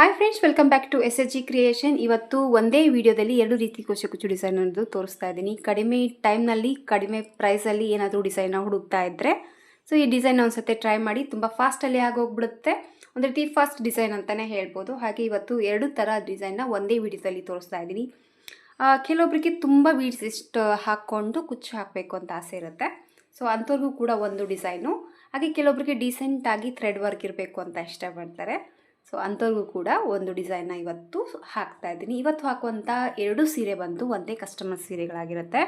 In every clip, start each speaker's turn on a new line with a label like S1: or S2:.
S1: Hi friends welcome back to S H G creation ಇವತ್ತು ಒಂದೇ ವಿಡಿಯೋದಲ್ಲಿ ಎರಡು ರೀತಿ ಕುಚು ಡಿಸೈನ್ ಅನ್ನೋದು ತೋರಿಸ್ತಾ ಇದ್ದೀನಿ. ಕಡಿಮೆ ಟೈಮ್ನಲ್ಲಿ ಕಡಿಮೆ ಪ್ರೈಸಲ್ಲಿ ಏನಾದರೂ ಡಿಸೈನ್ನ ಹುಡುಕ್ತಾ ಇದ್ದರೆ ಸೊ ಈ ಡಿಸೈನ್ ಒಂದ್ಸತಿ ಟ್ರೈ ಮಾಡಿ, ತುಂಬ ಫಾಸ್ಟಲ್ಲಿ ಆಗೋಗ್ಬಿಡುತ್ತೆ. ಒಂದು ರೀತಿ ಫಾಸ್ಟ್ ಡಿಸೈನ್ ಅಂತಲೇ ಹೇಳ್ಬೋದು. ಹಾಗೆ ಇವತ್ತು ಎರಡು ಥರ ಡಿಸೈನ್ನ ಒಂದೇ ವಿಡಿಯೋದಲ್ಲಿ ತೋರಿಸ್ತಾ ಇದ್ದೀನಿ. ಕೆಲವೊಬ್ಬರಿಗೆ ತುಂಬ ವೀಡ್ಸ್ ಇಷ್ಟು ಹಾಕ್ಕೊಂಡು ಕುಚ್ಚು ಹಾಕಬೇಕು ಅಂತ ಆಸೆ ಇರುತ್ತೆ. ಸೊ ಅಂಥವ್ರಿಗೂ ಕೂಡ ಒಂದು ಡಿಸೈನು ಹಾಗೆ ಕೆಲವೊಬ್ರಿಗೆ ಡಿಸೆಂಟಾಗಿ ಥ್ರೆಡ್ ವರ್ಕ್ ಇರಬೇಕು ಅಂತ ಇಷ್ಟಪಡ್ತಾರೆ. ಸೊ ಅಂಥವ್ರಿಗೂ ಕೂಡ ಒಂದು ಡಿಸೈನ್ನ ಇವತ್ತು ಹಾಕ್ತಾ ಇದ್ದೀನಿ. ಇವತ್ತು ಹಾಕುವಂಥ ಎರಡು ಸೀರೆ ಬಂದು ಒಂದೇ ಕಸ್ಟಮರ್ ಸೀರೆಗಳಾಗಿರುತ್ತೆ.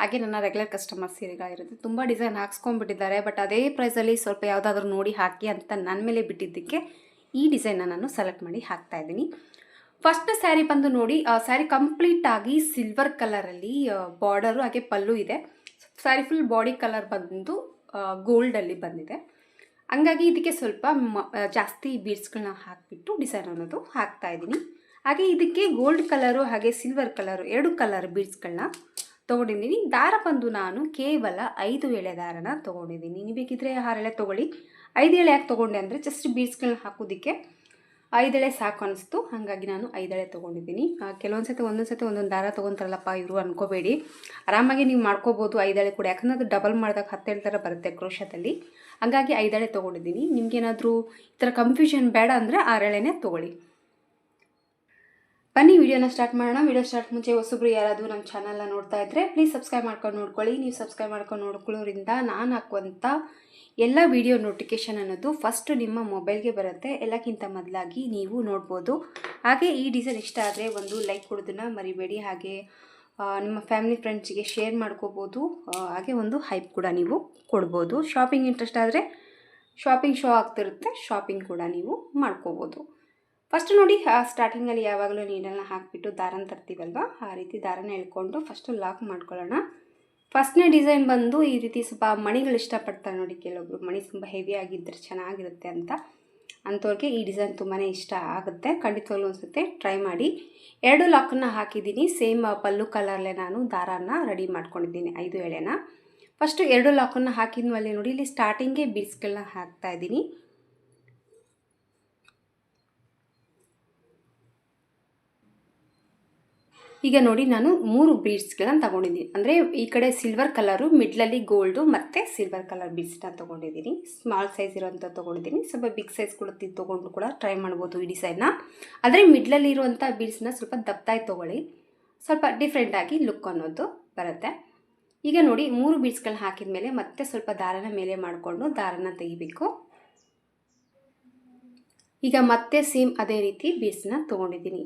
S1: ಹಾಗೆ ನನ್ನ ರೆಗ್ಯುಲರ್ ಕಸ್ಟಮರ್ ಸೀರೆಗಳಾಗಿರುತ್ತೆ. ತುಂಬ ಡಿಸೈನ್ ಹಾಕ್ಸ್ಕೊಂಡ್ಬಿಟ್ಟಿದ್ದಾರೆ. ಬಟ್ ಅದೇ ಪ್ರೈಸಲ್ಲಿ ಸ್ವಲ್ಪ ಯಾವುದಾದ್ರೂ ನೋಡಿ ಹಾಕಿ ಅಂತ ನನ್ನ ಮೇಲೆ ಬಿಟ್ಟಿದ್ದಕ್ಕೆ ಈ ಡಿಸೈನ್ನ ನಾನು ಸೆಲೆಕ್ಟ್ ಮಾಡಿ ಹಾಕ್ತಾ ಇದ್ದೀನಿ. ಫಸ್ಟ್ ಸ್ಯಾರಿ ಬಂದು ನೋಡಿ ಸ್ಯಾರಿ ಕಂಪ್ಲೀಟ್ ಆಗಿ ಸಿಲ್ವರ್ ಕಲರಲ್ಲಿ ಬಾರ್ಡರು ಹಾಗೆ ಪಲ್ಲು ಇದೆ. ಸ್ಯಾರಿ ಫುಲ್ ಬಾಡಿ ಕಲರ್ ಬಂದು ಗೋಲ್ಡಲ್ಲಿ ಬಂದಿದೆ. ಹಂಗಾಗಿ ಇದಕ್ಕೆ ಸ್ವಲ್ಪ ಜಾಸ್ತಿ ಬೀಡ್ಸ್ಗಳನ್ನ ಹಾಕಿಬಿಟ್ಟು ಡಿಸೈನ್ ಅನ್ನೋದು ಹಾಕ್ತಾ ಇದ್ದೀನಿ. ಹಾಗೆ ಇದಕ್ಕೆ ಗೋಲ್ಡ್ ಕಲರು ಹಾಗೆ ಸಿಲ್ವರ್ ಕಲರು ಎರಡು ಕಲರ್ ಬೀಡ್ಸ್ಗಳನ್ನ ತೊಗೊಂಡಿದ್ದೀನಿ. ದಾರ ಬಂದು ನಾನು ಕೇವಲ ಐದು ಎಳೆ ದಾರನ ತೊಗೊಂಡಿದ್ದೀನಿ. ನೀವು ಬೇಕಿದ್ರೆ ಆರು ಎಳೆ ತೊಗೊಳ್ಳಿ. ಐದು ಎಳೆ ಯಾಕೆ ತೊಗೊಂಡೆ ಅಂದರೆ ಜಸ್ಟ್ ಬೀಡ್ಸ್ಗಳನ್ನ ಹಾಕೋದಕ್ಕೆ ಐದೆಳೆ ಸಾಕು ಅನಿಸ್ತು. ಹಾಗಾಗಿ ನಾನು ಐದೆಳೆ ತೊಗೊಂಡಿದ್ದೀನಿ. ಕೆಲವೊಂದು ಸತಿ ಒಂದೊಂದು ಸತಿ ಒಂದೊಂದು ದಾರ ತೊಗೊತಾರಲ್ಲಪ್ಪ ಇವರು ಅನ್ಕೋಬೇಡಿ. ಆರಾಮಾಗಿ ನೀವು ಮಾಡ್ಕೋಬೋದು ಐದೆಳೆ ಕೂಡ. ಯಾಕಂದರೆ ಅದು ಡಬಲ್ ಮಾಡಿದಾಗ ಹತ್ತೆಳೆ ಥರ ಬರುತ್ತೆ ಕ್ರೋಶದಲ್ಲಿ ಹಂಗಾಗಿ ಐದಳೆ ತೊಗೊಂಡಿದ್ದೀನಿ. ನಿಮ್ಗೇನಾದರೂ ಈ ಥರ ಕನ್ಫ್ಯೂಷನ್ ಬೇಡ ಅಂದರೆ ಆರಳೆನೇ ತೊಗೊಳ್ಳಿ. ಬನ್ನಿ, ವಿಡಿಯೋನ ಸ್ಟಾರ್ಟ್ ಮಾಡೋಣ. ವಿಡಿಯೋ ಸ್ಟಾರ್ಟ್ ಮುಂಚೆ ಹೊಸಬ್ರು ಯಾರಾದರೂ ನಮ್ಮ ಚಾನಲ್ನ ನೋಡ್ತಾ ಇದ್ದರೆ ಪ್ಲೀಸ್ ಸಬ್ಸ್ಕ್ರೈಬ್ ಮಾಡ್ಕೊಂಡು ನೋಡ್ಕೊಳ್ಳಿ. ನೀವು ಸಬ್ಸ್ಕ್ರೈಬ್ ಮಾಡ್ಕೊಂಡು ನೋಡ್ಕೊಳ್ಳೋರಿಂದ ನಾನು ಹಾಕುವಂಥ ಎಲ್ಲ ವಿಡಿಯೋ ನೋಟಿಫಿಕೇಷನ್ ಅನ್ನೋದು ಫಸ್ಟ್ ನಿಮ್ಮ ಮೊಬೈಲ್ಗೆ ಬರುತ್ತೆ. ಎಲ್ಲಕ್ಕಿಂತ ಮೊದಲಾಗಿ ನೀವು ನೋಡ್ಬೋದು. ಹಾಗೆ ಈ ಡಿಸೈನ್ ಇಷ್ಟ ಆದರೆ ಒಂದು ಲೈಕ್ ಕೊಡೋದನ್ನು ಮರಿಬೇಡಿ. ಹಾಗೆ ನಿಮ್ಮ ಫ್ಯಾಮಿಲಿ ಫ್ರೆಂಡ್ಸಿಗೆ ಶೇರ್ ಮಾಡ್ಕೋಬೋದು. ಹಾಗೆ ಒಂದು ಹೈಪ್ ಕೂಡ ನೀವು ಕೊಡ್ಬೋದು. ಶಾಪಿಂಗ್ ಇಂಟ್ರೆಸ್ಟ್ ಆದರೆ ಶಾಪಿಂಗ್ ಶೋ ಆಗ್ತಿರುತ್ತೆ. ಶಾಪಿಂಗ್ ಕೂಡ ನೀವು ಮಾಡ್ಕೋಬೋದು. ಫಸ್ಟ್ ನೋಡಿ ಸ್ಟಾರ್ಟಿಂಗಲ್ಲಿ ಯಾವಾಗಲೂ ನೀರನ್ನು ಹಾಕಿಬಿಟ್ಟು ದಾರನ ತರ್ತೀವಲ್ವ? ಆ ರೀತಿ ದಾರನ ಎಳ್ಕೊಂಡು ಫಸ್ಟು ಲಾಕ್ ಮಾಡ್ಕೊಳ್ಳೋಣ. ಫಸ್ಟ್ನೇ ಡಿಸೈನ್ ಬಂದು ಈ ರೀತಿ ಸ್ವಲ್ಪ ಮಣಿಗಳು ಇಷ್ಟಪಡ್ತಾರೆ ನೋಡಿ. ಕೆಲವೊಬ್ರು ಮಣಿ ತುಂಬ ಹೆವಿ ಆಗಿದ್ದರೆ ಚೆನ್ನಾಗಿರುತ್ತೆ ಅಂತ. ಅಂಥವ್ರಿಗೆ ಈ ಡಿಸೈನ್ ತುಂಬಾ ಇಷ್ಟ ಆಗುತ್ತೆ. ಖಂಡಿತವಾಗ್ಲೂ ಅನ್ಸುತ್ತೆ. ಟ್ರೈ ಮಾಡಿ. ಎರಡು ಲಾಕನ್ನು ಹಾಕಿದ್ದೀನಿ. ಸೇಮ್ ಪಲ್ಲು ಕಲರಲ್ಲೇ ನಾನು ದಾರಾನ ರೆಡಿ ಮಾಡ್ಕೊಂಡಿದ್ದೀನಿ ಐದು ಎಳೆನ. ಫಸ್ಟು ಎರಡು ಲಾಕನ್ನು ಹಾಕಿದ್ಮೇಲೆ ನೋಡಿ, ಇಲ್ಲಿ ಸ್ಟಾರ್ಟಿಂಗೇ ಬಿಡ್ಸ್ಗಳನ್ನ ಹಾಕ್ತಾ ಇದ್ದೀನಿ. ಈಗ ನೋಡಿ ನಾನು ಮೂರು ಬೀಡ್ಸ್ಗಳನ್ನ ತಗೊಂಡಿದ್ದೀನಿ. ಅಂದರೆ ಈ ಕಡೆ ಸಿಲ್ವರ್ ಕಲರು ಮಿಡ್ಲಲ್ಲಿ ಗೋಲ್ಡು ಮತ್ತು ಸಿಲ್ವರ್ ಕಲರ್ ಬೀಡ್ಸ್ನ ತೊಗೊಂಡಿದ್ದೀನಿ. ಸ್ಮಾಲ್ ಸೈಜ್ ಇರೋಂಥ ತೊಗೊಂಡಿದ್ದೀನಿ. ಸ್ವಲ್ಪ ಬಿಗ್ ಸೈಜ್ ಕೂಡ ತೊಗೊಂಡು ಕೂಡ ಟ್ರೈ ಮಾಡ್ಬೋದು ಈ ಡಿಸೈನ್ನ ಆದರೆ ಮಿಡ್ಲಲ್ಲಿ ಇರುವಂಥ ಬೀಡ್ಸ್ನ ಸ್ವಲ್ಪ ದಪ್ತಾಯಿ ತೊಗೊಳ್ಳಿ. ಸ್ವಲ್ಪ ಡಿಫ್ರೆಂಟಾಗಿ ಲುಕ್ ಅನ್ನೋದು ಬರುತ್ತೆ. ಈಗ ನೋಡಿ ಮೂರು ಬೀಡ್ಸ್ಗಳನ್ನ ಹಾಕಿದ ಮೇಲೆ ಮತ್ತೆ ಸ್ವಲ್ಪ ದಾರನ ಮೇಲೆ ಮಾಡಿಕೊಂಡು ದಾರನ ತೆಗಿಬೇಕು. ಈಗ ಮತ್ತೆ ಸೇಮ್ ಅದೇ ರೀತಿ ಬೀಡ್ಸ್ನ ತೊಗೊಂಡಿದ್ದೀನಿ.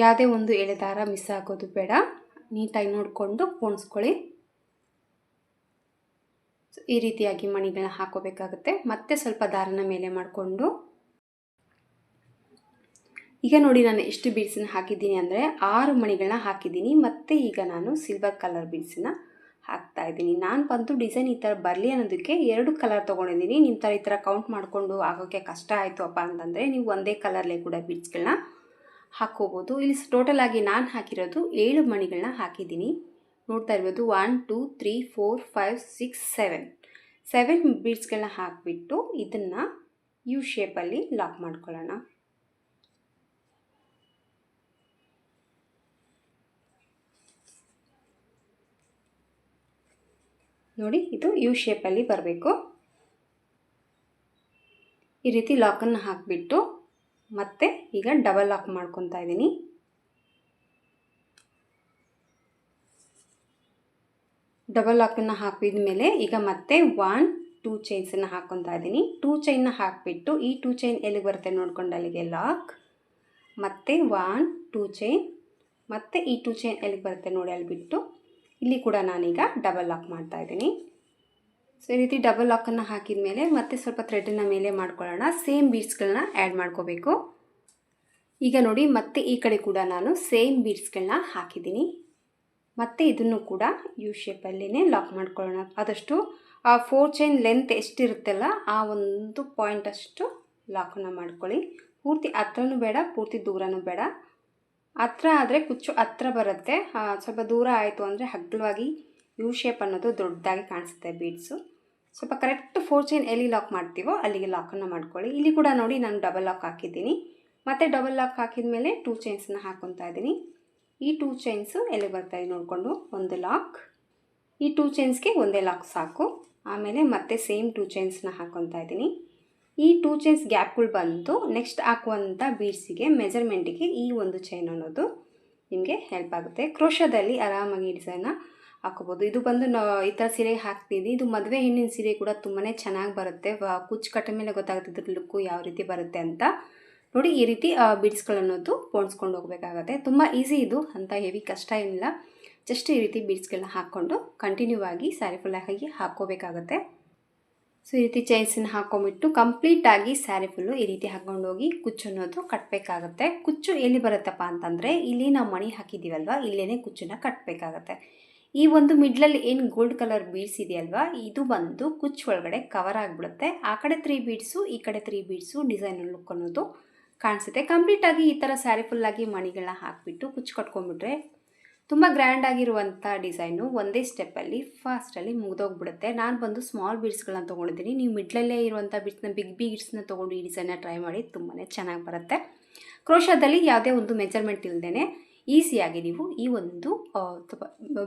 S1: ಯಾವುದೇ ಒಂದು ಎಳೆ ದಾರ ಮಿಸ್ ಆಗೋದು ಬೇಡ. ನೀಟಾಗಿ ನೋಡಿಕೊಂಡು ಪೋಣಿಸ್ಕೊಳ್ಳಿ. ಈ ರೀತಿಯಾಗಿ ಮಣಿಗಳನ್ನ ಹಾಕೋಬೇಕಾಗುತ್ತೆ. ಮತ್ತೆ ಸ್ವಲ್ಪ ದಾರನ ಮೇಲೆ ಮಾಡಿಕೊಂಡು. ಈಗ ನೋಡಿ ನಾನು ಎಷ್ಟು ಬೀಡ್ಸನ್ನ ಹಾಕಿದ್ದೀನಿ ಅಂದರೆ ಆರು ಮಣಿಗಳನ್ನ ಹಾಕಿದ್ದೀನಿ. ಮತ್ತು ಈಗ ನಾನು ಸಿಲ್ವರ್ ಕಲರ್ ಬೀಡ್ಸನ್ನ ಹಾಕ್ತಾ ಇದ್ದೀನಿ. ನಾನು ಬಂತು ಡಿಸೈನ್ ಈ ಥರ ಬರಲಿ ಅನ್ನೋದಕ್ಕೆ ಎರಡು ಕಲರ್ ತೊಗೊಂಡಿದ್ದೀನಿ. ನಿಮ್ಮ ಥರ ಈ ಥರ ಕೌಂಟ್ ಮಾಡಿಕೊಂಡು ಆಗೋಕ್ಕೆ ಕಷ್ಟ ಆಯಿತು ಅಪ್ಪ ಅಂತಂದರೆ ನೀವು ಒಂದೇ ಕಲರ್ಲೇ ಕೂಡ ಬೀಡ್ಸ್ಗಳನ್ನ ಹಾಕ್ಕೋಬೋದು ಇಲ್ಲಿ ಟೋಟಲ್ ಆಗಿ ನಾನು ಹಾಕಿರೋದು ಏಳು ಮಣಿಗಳನ್ನ ಹಾಕಿದ್ದೀನಿ. ನೋಡ್ತಾ ಇರ್ಬೋದು one two three four five six seven seven ಬೀಡ್ಸ್ಗಳನ್ನ ಹಾಕಿಬಿಟ್ಟು ಇದನ್ನು ಯು ಶೇಪಲ್ಲಿ ಲಾಕ್ ಮಾಡ್ಕೊಳ್ಳೋಣ. ನೋಡಿ, ಇದು ಯು ಶೇಪಲ್ಲಿ ಬರಬೇಕು. ಈ ರೀತಿ ಲಾಕನ್ನು ಹಾಕಿಬಿಟ್ಟು ಮತ್ತೆ ಈಗ ಡಬಲ್ ಲಾಕ್ ಮಾಡ್ಕೊತಾ ಇದ್ದೀನಿ. ಡಬಲ್ ಲಾಕನ್ನು ಹಾಕಿದ ಮೇಲೆ ಈಗ ಮತ್ತೆ ಒನ್ ಟೂ ಚೈನ್ಸನ್ನು ಹಾಕ್ಕೊತಾ ಇದ್ದೀನಿ. ಟೂ ಚೈನ್ನ ಹಾಕಿಬಿಟ್ಟು ಈ ಟೂ ಚೈನ್ ಎಲ್ಲಿಗೆ ಬರುತ್ತೆ ನೋಡ್ಕೊಂಡು ಅಲ್ಲಿಗೆ ಲಾಕ್ ಮತ್ತೆ ಒನ್ ಟೂ ಚೈನ್ ಮತ್ತೆ ಈ ಟೂ ಚೈನ್ ಎಲ್ಲಿಗೆ ಬರುತ್ತೆ ನೋಡಿ ಅಲ್ಲಿ ಬಿಟ್ಟು ಇಲ್ಲಿ ಕೂಡ ನಾನೀಗ ಡಬಲ್ ಲಾಕ್ ಮಾಡ್ತಾ ಇದ್ದೀನಿ. ಸೊ ಈ ರೀತಿ ಡಬಲ್ ಲಾಕನ್ನು ಹಾಕಿದ ಮೇಲೆ ಮತ್ತೆ ಸ್ವಲ್ಪ ಥ್ರೆಡನ್ನು ಮೇಲೆ ಮಾಡ್ಕೊಳ್ಳೋಣ. ಸೇಮ್ ಬೀಡ್ಸ್ಗಳನ್ನ ಆ್ಯಡ್ ಮಾಡ್ಕೋಬೇಕು. ಈಗ ನೋಡಿ, ಮತ್ತೆ ಈ ಕಡೆ ಕೂಡ ನಾನು ಸೇಮ್ ಬೀಡ್ಸ್ಗಳನ್ನ ಹಾಕಿದ್ದೀನಿ. ಮತ್ತು ಇದನ್ನು ಕೂಡ ಯು ಶೇಪಲ್ಲಿನೇ ಲಾಕ್ ಮಾಡ್ಕೊಳ್ಳೋಣ. ಆದಷ್ಟು ಆ ಫೋರ್ ಚೈನ್ ಲೆಂತ್ ಎಷ್ಟಿರುತ್ತಲ್ಲ, ಆ ಒಂದು ಪಾಯಿಂಟ್ ಅಷ್ಟು ಲಾಕನ್ನು ಮಾಡ್ಕೊಳ್ಳಿ. ಪೂರ್ತಿ ಹತ್ರನೂ ಬೇಡ, ಪೂರ್ತಿ ದೂರನೂ ಬೇಡ. ಹತ್ರ ಆದರೆ ಕುಚ್ಚು ಹತ್ರ ಬರುತ್ತೆ. ಸ್ವಲ್ಪ ದೂರ ಆಯಿತು ಅಂದರೆ ಹಗ್ಗಲವಾಗಿ ಯು ಶೇಪ್ ಅನ್ನೋದು ದೊಡ್ಡದಾಗಿ ಕಾಣಿಸುತ್ತೆ ಬೀಡ್ಸು ಸ್ವಲ್ಪ ಕರೆಕ್ಟ್ ಫೋರ್ ಚೈನ್ ಎಲ್ಲಿ ಲಾಕ್ ಮಾಡ್ತೀವೋ ಅಲ್ಲಿಗೆ ಲಾಕನ್ನು ಮಾಡ್ಕೊಳ್ಳಿ. ಇಲ್ಲಿ ಕೂಡ ನೋಡಿ ನಾನು ಡಬಲ್ ಲಾಕ್ ಹಾಕಿದ್ದೀನಿ. ಮತ್ತು ಡಬಲ್ ಲಾಕ್ ಹಾಕಿದ ಮೇಲೆ ಟೂ ಚೈನ್ಸನ್ನ ಹಾಕೊತಾ ಇದ್ದೀನಿ. ಈ ಟೂ ಚೈನ್ಸು ಎಲ್ಲಿ ಬರ್ತಾ ಇದೆ ನೋಡಿಕೊಂಡು, ಒಂದು ಲಾಕ್ ಈ ಟೂ ಚೈನ್ಸ್ಗೆ ಒಂದೇ ಲಾಕ್ ಸಾಕು. ಆಮೇಲೆ ಮತ್ತೆ ಸೇಮ್ ಟೂ ಚೈನ್ಸ್ನ ಹಾಕೊತಾ ಇದ್ದೀನಿ. ಈ ಟೂ ಚೈನ್ಸ್ ಗ್ಯಾಪ್ಗಳು ಬಂದು ನೆಕ್ಸ್ಟ್ ಹಾಕುವಂಥ ಬೀಡ್ಸಿಗೆ ಮೆಜರ್ಮೆಂಟಿಗೆ ಈ ಒಂದು ಚೈನ್ ಅನ್ನೋದು ನಿಮಗೆ ಹೆಲ್ಪ್ ಆಗುತ್ತೆ. ಕ್ರೋಶದಲ್ಲಿ ಆರಾಮಾಗಿ ಡಿಸೈನ್ನ ಹಾಕೋಬೋದು. ಇದು ಬಂದು ನಾ ಈ ಥರ ಸೀರೆ ಹಾಕ್ತೀನಿ ಇದು ಮದುವೆ ಹೆಣ್ಣಿನ ಸೀರೆ ಕೂಡ ತುಂಬಾ ಚೆನ್ನಾಗಿ ಬರುತ್ತೆ. ಕುಚ್ಚು ಕಟ್ಟ ಮೇಲೆ ಗೊತ್ತಾಗುತ್ತೆ ಇದ್ರ ಲುಕ್ಕು ಯಾವ ರೀತಿ ಬರುತ್ತೆ ಅಂತ. ನೋಡಿ, ಈ ರೀತಿ ಬೀಡ್ಸ್ಗಳನ್ನೋದು ಪೋಣಿಸ್ಕೊಂಡು ಹೋಗಬೇಕಾಗತ್ತೆ. ತುಂಬ ಈಸಿ ಇದು. ಅಂತ ಹೆವಿ ಕಷ್ಟ ಏನಿಲ್ಲ. ಜಸ್ಟ್ ಈ ರೀತಿ ಬೀಡ್ಸ್ಗಳನ್ನ ಹಾಕ್ಕೊಂಡು ಕಂಟಿನ್ಯೂ ಆಗಿ ಸ್ಯಾರಿ ಫುಲ್ ಆಗಿ ಹಾಕ್ಕೋಬೇಕಾಗತ್ತೆ. ಸೊ ಈ ರೀತಿ ಚೈನ್ಸನ್ನ ಹಾಕೊಂಬಿಟ್ಟು ಕಂಪ್ಲೀಟಾಗಿ ಸ್ಯಾರಿ ಫುಲ್ಲು ಈ ರೀತಿ ಹಾಕ್ಕೊಂಡೋಗಿ ಕುಚ್ಚು ಅನ್ನೋದು ಕಟ್ಟಬೇಕಾಗತ್ತೆ ಕುಚ್ಚು ಎಲ್ಲಿ ಬರುತ್ತಪ್ಪ ಅಂತಂದರೆ, ಇಲ್ಲಿ ನಾವು ಮಣಿ ಹಾಕಿದ್ದೀವಲ್ವ ಇಲ್ಲೇ ಕುಚ್ಚನ್ನ ಕಟ್ಟಬೇಕಾಗತ್ತೆ ಈ ಒಂದು ಮಿಡ್ಲಲ್ಲಿ ಏನು ಗೋಲ್ಡ್ ಕಲರ್ ಬೀಡ್ಸ್ ಇದೆಯಲ್ವಾ? ಇದು ಬಂದು ಕುಚ್ ಒಳಗಡೆ ಕವರ್ ಆಗಿಬಿಡುತ್ತೆ. ಆ ಕಡೆ ತ್ರೀ ಬೀಡ್ಸು ಈ ಕಡೆ ತ್ರೀ ಬೀಡ್ಸು ಡಿಸೈನ್ ಲುಕ್ ಅನ್ನೋದು ಕಾಣಿಸುತ್ತೆ. ಕಂಪ್ಲೀಟಾಗಿ ಈ ಥರ ಸ್ಯಾರಿ ಫುಲ್ಲಾಗಿ ಮಣಿಗಳನ್ನ ಹಾಕಿಬಿಟ್ಟು ಕುಚ್ಚು ಕಟ್ಕೊಂಡ್ಬಿಟ್ರೆ ತುಂಬ ಗ್ರ್ಯಾಂಡ್ ಆಗಿರುವಂಥ ಡಿಸೈನು ಒಂದೇ ಸ್ಟೆಪ್ಪಲ್ಲಿ ಫಾಸ್ಟಲ್ಲಿ ಮುಗಿದೋಗ್ಬಿಡುತ್ತೆ. ನಾನು ಬಂದು ಸ್ಮಾಲ್ ಬೀಡ್ಸ್ಗಳನ್ನ ತೊಗೊಂಡಿದ್ದೀನಿ. ನೀವು ಮಿಡ್ಲಲ್ಲೇ ಇರುವಂಥ ಬೀಡ್ಸ್ನ ಬಿಗ್ ಬೀಡ್ಸ್ನ ತೊಗೊಂಡು ಈ ಡಿಸೈನ್ನ ಟ್ರೈ ಮಾಡಿ ತುಂಬಾ ಚೆನ್ನಾಗಿ ಬರುತ್ತೆ. ಕ್ರೋಶದಲ್ಲಿ ಯಾವುದೇ ಒಂದು ಮೆಜರ್ಮೆಂಟ್ ಇಲ್ಲದೇ ಈಸಿಯಾಗಿ ನೀವು ಈ ಒಂದು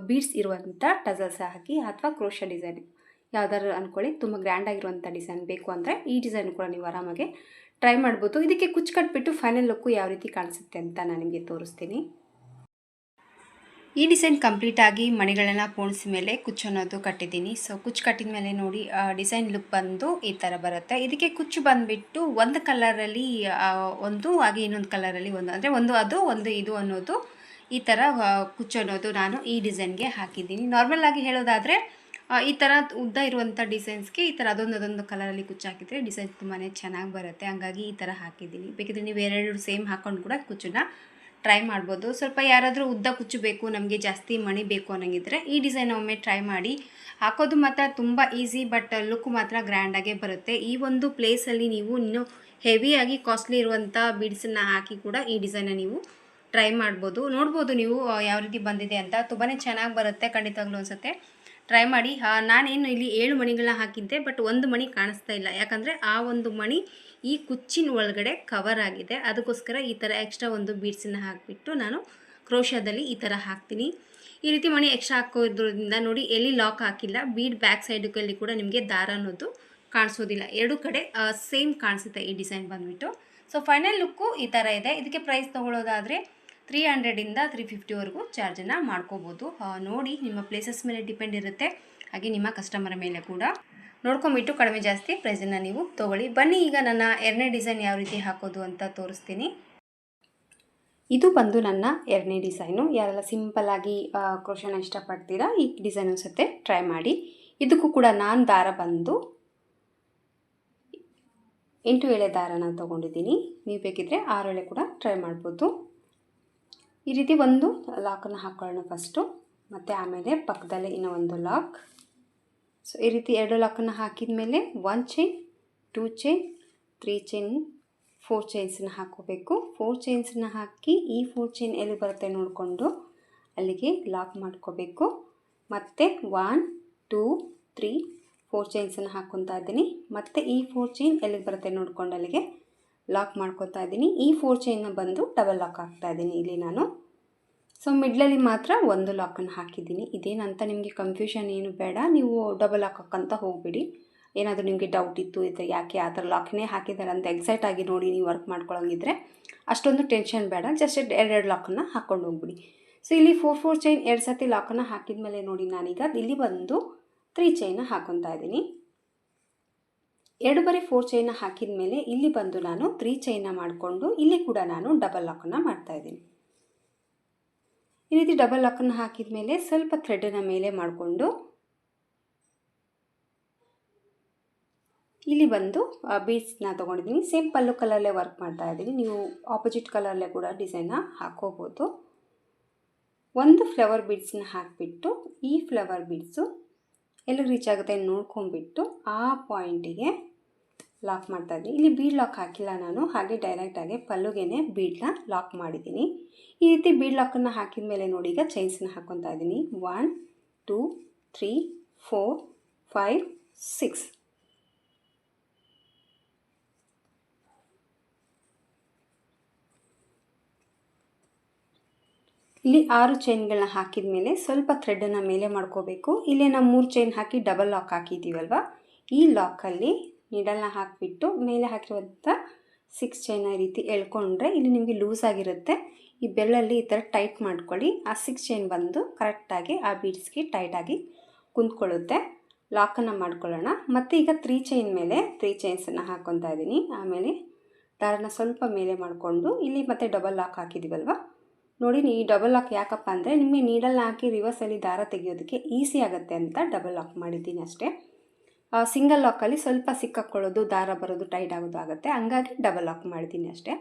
S1: ಬೀಡ್ಸ್ ಇರುವಂಥ ಟಸಲ್ಸ್ ಹಾಕಿ ಅಥವಾ ಕ್ರೋಶ ಡಿಸೈನ್, ಯಾವ್ದಾದ್ರು ಅಂದ್ಕೊಳ್ಳಿ ತುಂಬ ಗ್ರ್ಯಾಂಡ್ ಆಗಿರುವಂಥ ಡಿಸೈನ್ ಬೇಕು ಅಂದರೆ ಈ ಡಿಸೈನ್ ಕೂಡ ನೀವು ಆರಾಮಾಗಿ ಟ್ರೈ ಮಾಡ್ಬೋದು. ಇದಕ್ಕೆ ಕುಚ್ಚು ಕಟ್ಬಿಟ್ಟು ಫೈನಲ್ ಲುಕ್ಕು ಯಾವ ರೀತಿ ಕಾಣಿಸುತ್ತೆ ಅಂತ ನಾನು ನಿಮಗೆ ತೋರಿಸ್ತೀನಿ. ಈ ಡಿಸೈನ್ ಕಂಪ್ಲೀಟಾಗಿ ಮಣಿಗಳನ್ನು ಪೋಣಿಸಿದ ಮೇಲೆ ಕುಚ್ಚು ಅನ್ನೋದು ಕಟ್ಟಿದ್ದೀನಿ. ಸೊ ಕುಚ್ಚು ಕಟ್ಟಿದ ಮೇಲೆ ನೋಡಿ ಡಿಸೈನ್ ಲುಕ್ ಬಂದು ಈ ಥರ ಬರುತ್ತೆ. ಇದಕ್ಕೆ ಕುಚ್ಚು ಬಂದುಬಿಟ್ಟು ಒಂದು ಕಲರಲ್ಲಿ ಒಂದು, ಹಾಗೆ ಇನ್ನೊಂದು ಕಲರಲ್ಲಿ ಒಂದು. ಅಂದರೆ ಒಂದು ಅದು, ಒಂದು ಇದು ಅನ್ನೋದು ಈ ಥರ ಕುಚ್ಚು ಅನ್ನೋದು ನಾನು ಈ ಡಿಸೈನ್ಗೆ ಹಾಕಿದ್ದೀನಿ. ನಾರ್ಮಲ್ ಆಗಿ ಹೇಳೋದಾದರೆ ಈ ಥರ ಉದ್ದ ಇರುವಂಥ ಡಿಸೈನ್ಸ್ಗೆ ಈ ಥರ ಅದೊಂದು ಅದೊಂದು ಕಲರಲ್ಲಿ ಕುಚ್ಚು ಹಾಕಿದರೆ ಡಿಸೈನ್ ತುಂಬಾ ಚೆನ್ನಾಗಿ ಬರುತ್ತೆ. ಹಾಗಾಗಿ ಈ ಥರ ಹಾಕಿದ್ದೀನಿ. ಬೇಕಿದ್ರೆ ನೀವು ಎರಡು ಸೇಮ್ ಹಾಕ್ಕೊಂಡು ಕೂಡ ಕುಚ್ಚನ್ನ ಟ್ರೈ ಮಾಡ್ಬೋದು. ಸ್ವಲ್ಪ ಯಾರಾದರೂ ಉದ್ದ ಕುಚ್ಚು ಬೇಕು ನಮಗೆ ಜಾಸ್ತಿ ಮಣಿ ಬೇಕು ಅನ್ನೋಂಗಿದ್ರೆ ಈ ಡಿಸೈನ್ ಒಮ್ಮೆ ಟ್ರೈ ಮಾಡಿ. ಹಾಕೋದು ಮಾತ್ರ ತುಂಬ ಈಸಿ ಬಟ್ ಲುಕ್ ಮಾತ್ರ ಗ್ರ್ಯಾಂಡಾಗೇ ಬರುತ್ತೆ. ಈ ಒಂದು ಪ್ಲೇಸಲ್ಲಿ ನೀವು ಇನ್ನೂ ಹೆವಿಯಾಗಿ ಕಾಸ್ಟ್ಲಿ ಇರುವಂಥ ಬೀಡ್ಸನ್ನು ಹಾಕಿ ಕೂಡ ಈ ಡಿಸೈನನ್ನು ನೀವು ಟ್ರೈ ಮಾಡ್ಬೋದು. ನೋಡ್ಬೋದು ನೀವು ಯಾವ ರೀತಿ ಬಂದಿದೆ ಅಂತ. ತುಂಬಾ ಚೆನ್ನಾಗಿ ಬರುತ್ತೆ ಖಂಡಿತವಾಗ್ಲೂ ಅನ್ಸುತ್ತೆ. ಟ್ರೈ ಮಾಡಿ. ನಾನೇನು ಇಲ್ಲಿ ಏಳು ಮಣಿಗಳನ್ನ ಹಾಕಿದ್ದೆ ಬಟ್ ಒಂದು ಮಣಿ ಕಾಣಿಸ್ತಾ ಇಲ್ಲ. ಯಾಕಂದರೆ ಆ ಒಂದು ಮಣಿ ಈ ಕುಚ್ಚಿನ ಒಳಗಡೆ ಕವರ್ ಆಗಿದೆ. ಅದಕ್ಕೋಸ್ಕರ ಈ ಥರ ಎಕ್ಸ್ಟ್ರಾ ಒಂದು ಬೀಡ್ಸನ್ನು ಹಾಕಿಬಿಟ್ಟು ನಾನು ಕ್ರೋಶದಲ್ಲಿ ಈ ಥರ ಹಾಕ್ತೀನಿ. ಈ ರೀತಿ ಮಣಿ ಎಕ್ಸ್ಟ್ರಾ ಹಾಕೋದ್ರಿಂದ ನೋಡಿ ಎಲ್ಲಿ ಲಾಕ್ ಹಾಕಿಲ್ಲ. ಬೀಡ್ ಬ್ಯಾಕ್ ಸೈಡಲ್ಲಿ ಕೂಡ ನಿಮಗೆ ದಾರ ಅನ್ನೋದು ಕಾಣಿಸೋದಿಲ್ಲ. ಎರಡು ಕಡೆ ಸೇಮ್ ಕಾಣಿಸುತ್ತೆ ಈ ಡಿಸೈನ್ ಬಂದುಬಿಟ್ಟು. ಸೊ ಫೈನಲ್ ಲುಕ್ಕು ಈ ಥರ ಇದೆ. ಇದಕ್ಕೆ ಪ್ರೈಸ್ ತೊಗೊಳ್ಳೋದಾದರೆ ತ್ರೀ ಹಂಡ್ರೆಡಿಂದ ತ್ರೀ ಫಿಫ್ಟಿವರೆಗೂ ಚಾರ್ಜನ್ನು ಮಾಡ್ಕೋಬೋದು. ನೋಡಿ ನಿಮ್ಮ ಪ್ಲೇಸಸ್ ಮೇಲೆ ಡಿಪೆಂಡ್ ಇರುತ್ತೆ. ಹಾಗೆ ನಿಮ್ಮ ಕಸ್ಟಮರ್ ಮೇಲೆ ಕೂಡ. ನೋಡ್ಕೊಂಬಿಟ್ಟು ಕಡಿಮೆ ಜಾಸ್ತಿ ಪ್ರೈಸನ್ನು ನೀವು ತೊಗೊಳ್ಳಿ. ಬನ್ನಿ, ಈಗ ನನ್ನ ಎರಡನೇ ಡಿಸೈನ್ ಯಾವ ರೀತಿ ಹಾಕೋದು ಅಂತ ತೋರಿಸ್ತೀನಿ. ಇದು ಬಂದು ನನ್ನ ಎರಡನೇ ಡಿಸೈನು ಯಾರೆಲ್ಲ ಸಿಂಪಲ್ಲಾಗಿ ಕ್ರೋಶನ ಇಷ್ಟಪಡ್ತೀರಾ, ಈ ಡಿಸೈನ್ ಅನ್ಸುತ್ತೆ ಟ್ರೈ ಮಾಡಿ. ಇದಕ್ಕೂ ಕೂಡ ನಾನು ದಾರ ಬಂದು ಎಂಟು ಎಳೆ ದಾರನ ತೊಗೊಂಡಿದ್ದೀನಿ. ನೀವು ಬೇಕಿದ್ರೆ ಆರು ಎಳೆ ಕೂಡ ಟ್ರೈ ಮಾಡ್ಬೋದು. ಈ ರೀತಿ ಒಂದು ಲಾಕನ್ನು ಹಾಕ್ಕೊಳ್ಳೋಣ ಫಸ್ಟು ಮತ್ತು ಆಮೇಲೆ ಪಕ್ಕದಲ್ಲೇ ಇನ್ನೂ ಒಂದು ಲಾಕ್ ಸೊ ಈ ರೀತಿ ಎರಡು ಲಾಕನ್ನು ಹಾಕಿದ ಮೇಲೆ one chain two chain three chain four ಚೈನ್ಸನ್ನ ಹಾಕೋಬೇಕು ಫೋರ್ ಚೈನ್ಸನ್ನ ಹಾಕಿ ಈ ಫೋರ್ ಚೈನ್ ಎಲ್ಲಿ ಬರುತ್ತೆ ನೋಡಿಕೊಂಡು ಅಲ್ಲಿಗೆ ಲಾಕ್ ಮಾಡ್ಕೋಬೇಕು. ಮತ್ತು ಒನ್ ಟೂ ತ್ರೀ ಫೋರ್ ಚೈನ್ಸನ್ನು ಹಾಕ್ಕೊತಾ ಇದ್ದೀನಿ. ಮತ್ತು ಈ ಫೋರ್ ಚೈನ್ ಎಲ್ಲಿಗೆ ಬರುತ್ತೆ ನೋಡ್ಕೊಂಡು ಅಲ್ಲಿಗೆ ಲಾಕ್ ಮಾಡ್ಕೊತಾ ಇದ್ದೀನಿ. ಈ ಫೋರ್ ಚೈನ್ನ ಬಂದು ಡಬಲ್ ಲಾಕ್ ಹಾಕ್ತಾ ಇದ್ದೀನಿ. ಇಲ್ಲಿ ನಾನು. ಸೊ ಮಿಡ್ಲಲ್ಲಿ ಮಾತ್ರ ಒಂದು ಲಾಕನ್ನು ಹಾಕಿದ್ದೀನಿ. ಇದೇನಂತ ನಿಮಗೆ ಕನ್ಫ್ಯೂಷನ್ ಏನು ಬೇಡ. ನೀವು ಡಬಲ್ ಲಾಕ್ ಹಾಕಂತ ಹೋಗಬೇಡಿ. ಏನಾದರೂ ನಿಮಗೆ ಡೌಟ್ ಇತ್ತು ಇದು ಯಾಕೆ ಆ ಥರ ಲಾಕ್ನೇ ಹಾಕಿದ್ದಾರೆ ಅಂತ ಎಕ್ಸೈಟ್ ಆಗಿ ನೋಡಿ ನೀವು ವರ್ಕ್ ಮಾಡ್ಕೊಳ್ಳೋಂಗಿದ್ರೆ ಅಷ್ಟೊಂದು ಟೆನ್ಷನ್ ಬೇಡ. ಜಸ್ಟ್ ಎರಡೆರಡು ಲಾಕನ್ನು ಹಾಕ್ಕೊಂಡು ಹೋಗ್ಬಿಡಿ. ಸೊ ಇಲ್ಲಿ ಫೋರ್ ಫೋರ್ ಚೈನ್ ಎರಡು ಸತಿ ಲಾಕನ್ನು ಹಾಕಿದ ಮೇಲೆ ನೋಡಿ ನಾನೀಗ ಇಲ್ಲಿ ಬಂದು ತ್ರೀ ಚೈನ ಹಾಕೊತಾ ಇದ್ದೀನಿ. ಎರಡು ಬಾರಿ ಫೋರ್ ಚೈನ ಹಾಕಿದ ಮೇಲೆ ಇಲ್ಲಿ ಬಂದು ನಾನು ತ್ರೀ ಚೈನ ಮಾಡಿಕೊಂಡು ಇಲ್ಲಿ ಕೂಡ ನಾನು ಡಬಲ್ ಲಾಕನ್ನು ಮಾಡ್ತಾ ಇದ್ದೀನಿ. ಈ ರೀತಿ ಡಬಲ್ ಲಾಕನ್ನು ಹಾಕಿದ ಮೇಲೆ ಸ್ವಲ್ಪ ಥ್ರೆಡನ್ನು ಮೇಲೆ ಮಾಡಿಕೊಂಡು ಇಲ್ಲಿ ಬಂದು ಬೀಡ್ಸ್ನ ತೊಗೊಂಡಿದ್ದೀನಿ. ಸೇಮ್ ಪಲ್ಲು ಕಲರಲ್ಲೇ ವರ್ಕ್ ಮಾಡ್ತಾ ಇದ್ದೀನಿ. ನೀವು ಆಪೋಸಿಟ್ ಕಲರಲ್ಲೇ ಕೂಡ ಡಿಸೈನ್ನ ಹಾಕೋಬೋದು. ಒಂದು ಫ್ಲವರ್ ಬೀಡ್ಸ್ನ ಹಾಕಿಬಿಟ್ಟು, ಈ ಫ್ಲವರ್ ಬೀಡ್ಸು ಎಲ್ಲಿಗೆ ರೀಚ್ ಆಗುತ್ತೆ ನೋಡ್ಕೊಂಬಿಟ್ಟು ಆ ಪಾಯಿಂಟಿಗೆ ಲಾಕ್ ಮಾಡ್ತಾ ಇದ್ದೀನಿ ಇಲ್ಲಿ ಬೀಡ್ ಲಾಕ್ ಹಾಕಿಲ್ಲ ನಾನು. ಹಾಗೆ ಡೈರೆಕ್ಟಾಗಿ ಪಲ್ಲುಗೆನೆ ಬೀಡ್ನ ಲಾಕ್ ಮಾಡಿದ್ದೀನಿ. ಈ ರೀತಿ ಬೀಡ್ ಲಾಕನ್ನು ಹಾಕಿದ ಮೇಲೆ ನೋಡಿ, ಈಗ ಚೈನ್ಸನ್ನು ಹಾಕ್ಕೊತಾ ಇದ್ದೀನಿ. One two three four five six ಇಲ್ಲಿ ಆರು ಚೈನ್ಗಳನ್ನ ಹಾಕಿದ ಮೇಲೆ ಸ್ವಲ್ಪ ಥ್ರೆಡನ್ನು ಮೇಲೆ ಮಾಡ್ಕೋಬೇಕು. ಇಲ್ಲೇ ನಾವು ಮೂರು ಚೈನ್ ಹಾಕಿ ಡಬಲ್ ಲಾಕ್ ಹಾಕಿದ್ದೀವಲ್ವ ಈ ಲಾಕಲ್ಲಿ ನೀಡಲ್ನ ಹಾಕಿಬಿಟ್ಟು ಮೇಲೆ ಹಾಕಿರುವಂಥ ಸಿಕ್ಸ್ ಚೈನ ಈ ರೀತಿ ಎಳ್ಕೊಂಡ್ರೆ ಇಲ್ಲಿ ನಿಮಗೆ ಲೂಸ್ ಆಗಿರುತ್ತೆ. ಈ ಬೆಲ್ಲಲ್ಲಿ ಈ ಥರ ಟೈಟ್ ಮಾಡ್ಕೊಳ್ಳಿ. ಆ ಸಿಕ್ಸ್ ಚೈನ್ ಬಂದು ಕರೆಕ್ಟಾಗಿ ಆ ಬೀಡ್ಸ್ಗೆ ಟೈಟಾಗಿ ಕುಂತ್ಕೊಳ್ಳುತ್ತೆ. ಲಾಕನ್ನು ಮಾಡ್ಕೊಳ್ಳೋಣ. ಮತ್ತು ಈಗ ತ್ರೀ ಚೈನ್ ಮೇಲೆ ತ್ರೀ ಚೈನ್ಸನ್ನು ಹಾಕ್ಕೊತಾ ಇದ್ದೀನಿ. ಆಮೇಲೆ ದಾರನ ಸ್ವಲ್ಪ ಮೇಲೆ ಮಾಡಿಕೊಂಡು ಇಲ್ಲಿ ಮತ್ತೆ ಡಬಲ್ ಲಾಕ್ ಹಾಕಿದ್ದೀವಲ್ವ ನೋಡಿ, ಈ ಡಬಲ್ ಲಾಕ್ ಯಾಕಪ್ಪ ಅಂದರೆ ನಿಮಗೆ ನೀಡಲ್ನ ಹಾಕಿ ರಿವರ್ಸಲ್ಲಿ ದಾರ ತೆಗೆಯೋದಕ್ಕೆ ಈಸಿ ಆಗುತ್ತೆ ಅಂತ ಡಬಲ್ ಲಾಕ್ ಮಾಡಿದ್ದೀನಿ ಅಷ್ಟೇ. ಸಿಂಗಲ್ ಲಾಕಲ್ಲಿ ಸ್ವಲ್ಪ ಸಿಕ್ಕಾಕೊಳ್ಳೋದು, ದಾರ ಬರೋದು ಟೈಟ್ ಆಗೋದು ಆಗುತ್ತೆ. ಹಂಗಾಗಿ ಡಬಲ್ ಲಾಕ್ ಮಾಡಿದ್ದೀನಿ ಅಷ್ಟೇ.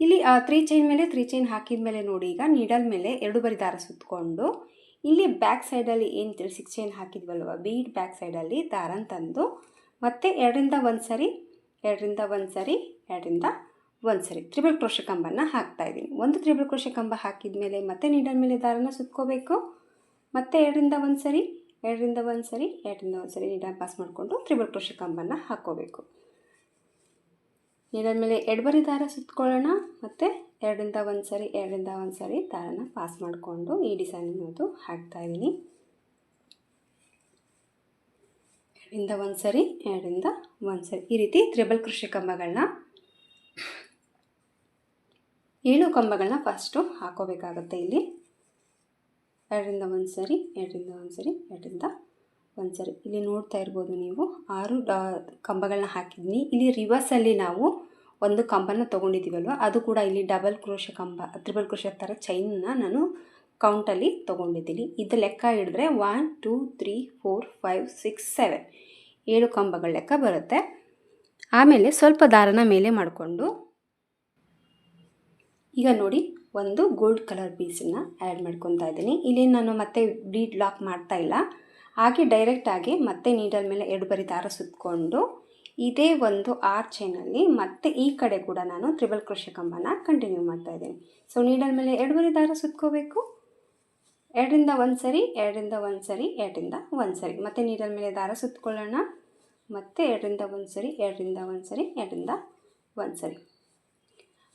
S1: ಇಲ್ಲಿ ತ್ರೀ ಚೈನ್ ಮೇಲೆ ತ್ರೀ ಚೈನ್ ಹಾಕಿದ ಮೇಲೆ ನೋಡಿ, ಈಗ ನೀಡಲ್ ಮೇಲೆ ಎರಡು ಬರಿ ದಾರ ಸುತ್ತಕೊಂಡು ಇಲ್ಲಿ ಬ್ಯಾಕ್ ಸೈಡಲ್ಲಿ ಏನು ಸಿಕ್ಸ್ ಚೈನ್ ಹಾಕಿದ್ವಲ್ವ? ಬೀಡ್ ಬ್ಯಾಕ್ ಸೈಡಲ್ಲಿ ದಾರನ ತಂದು, ಮತ್ತೆ ಎರಡರಿಂದ ಒಂದು ಸರಿ, ಎರಡರಿಂದ ಒಂದು ಸರಿ, ಎರಡರಿಂದ ಒಂದು ಸರಿ ತ್ರಿಬಲ್ ಕ್ರೋಶ ಕಂಬನ ಹಾಕ್ತಾ ಇದ್ದೀನಿ. ಒಂದು ತ್ರಿಬಲ್ ಕ್ರೋಶ ಕಂಬ ಹಾಕಿದ ಮೇಲೆ ಮತ್ತೆ ನೀಡಲ್ ಮೇಲೆ ದಾರನ ಸುತ್ಕೋಬೇಕು. ಮತ್ತೆ ಎರಡರಿಂದ ಒಂದು ಸರಿ ಎರಡರಿಂದ ಒಂದು ಸರಿ ಎರಡರಿಂದ ಒಂದು ಸರಿ ನೀಡಲ್ ಪಾಸ್ ಮಾಡಿಕೊಂಡು ತ್ರಿಬಲ್ ಕ್ರೋಶ ಕಂಬನ್ನು ಹಾಕ್ಕೋಬೇಕು. ನೀಡಲ್ ಮೇಲೆ ಎಡಬರಿ ದಾರ ಸುತ್ತಕೊಳ್ಳೋಣ ಮತ್ತು ಎರಡರಿಂದ ಒಂದು ಸರಿ ಎರಡರಿಂದ ಒಂದು ಸರಿ ದಾರನ ಪಾಸ್ ಮಾಡಿಕೊಂಡು ಈ ಡಿಸೈನ್ ಅನ್ನೋದು ಹಾಕ್ತಾ ಇದ್ದೀನಿ. ಎರಡರಿಂದ ಒಂದು ಸರಿ ಎರಡರಿಂದ ಒಂದು ಸರಿ ಈ ರೀತಿ ತ್ರಿಬಲ್ ಕೃಷಿ ಕಂಬಗಳನ್ನ ಏಳು ಕಂಬಗಳನ್ನ ಫಸ್ಟು ಹಾಕೋಬೇಕಾಗುತ್ತೆ ಇಲ್ಲಿ. ಎರಡರಿಂದ ಒಂದು ಸರಿ, ಎರಡರಿಂದ ಒಂದು ಸರಿ, ಎರಡರಿಂದ ಒಂದು ಸರಿ. ಇಲ್ಲಿ ನೋಡ್ತಾ ಇರ್ಬೋದು ನೀವು, ಆರು ಡಾ ಕಂಬಗಳನ್ನ ಹಾಕಿದ್ದೀನಿ ಇಲ್ಲಿ ರಿವರ್ಸಲ್ಲಿ ನಾವು ಒಂದು ಕಂಬನ ತೊಗೊಂಡಿದ್ದೀವಲ್ವ, ಅದು ಕೂಡ ಇಲ್ಲಿ ಡಬಲ್ ಕ್ರೋಶ ಕಂಬ ತ್ರಿಬಲ್ ಕ್ರೋಶ ಥರ ಚೈನನ್ನ ನಾನು ಕೌಂಟಲ್ಲಿ ತೊಗೊಂಡಿದ್ದೀನಿ. ಇದು ಲೆಕ್ಕ ಹಿಡಿದ್ರೆ one two three four five six seven ಏಳು ಕಂಬಗಳ ಲೆಕ್ಕ ಬರುತ್ತೆ. ಆಮೇಲೆ ಸ್ವಲ್ಪ ದಾರನ ಮೇಲೆ ಮಾಡಿಕೊಂಡು ಈಗ ನೋಡಿ, ಒಂದು ಗೋಲ್ಡ್ ಕಲರ್ ಪೀಸನ್ನು ಆ್ಯಡ್ ಮಾಡ್ಕೊತಾ ಇದ್ದೀನಿ. ಇಲ್ಲಿ ನಾನು ಮತ್ತೆ ಬೀಡ್ ಲಾಕ್ ಮಾಡ್ತಾ ಇಲ್ಲ. ಹಾಗೆ ಡೈರೆಕ್ಟಾಗಿ ಮತ್ತೆ ನೀಡಲ್ ಮೇಲೆ ಎರಡು ಬರಿ ದಾರ ಸುತ್ತಕೊಂಡು ಇದೇ ಒಂದು ಆರ್ ಚೈನಲ್ಲಿ ಮತ್ತೆ ಈ ಕಡೆ ಕೂಡ ನಾನು ತ್ರಿಬಲ್ ಕೃಷಿ ಕಂಬನ ಕಂಟಿನ್ಯೂ ಮಾಡ್ತಾ ಇದ್ದೀನಿ. ಸೊ ನೀಡಲ್ ಮೇಲೆ ಎರಡು ಬರಿ ದಾರ ಸುತ್ಕೋಬೇಕು. ಎರಡರಿಂದ ಒಂದು ಸರಿ, ಎರಡರಿಂದ ಒಂದು ಸರಿ, ಎರಡರಿಂದ ಒಂದು ಸರಿ. ಮತ್ತೆ ನೀಡಲ್ ಮೇಲೆ ದಾರ ಸುತ್ತಕೊಳ್ಳೋಣ ಮತ್ತೆ ಎರಡರಿಂದ ಒಂದು ಸರಿ, ಎರಡರಿಂದ ಒಂದು ಸರಿ, ಎರಡರಿಂದ ಒಂದು ಸರಿ.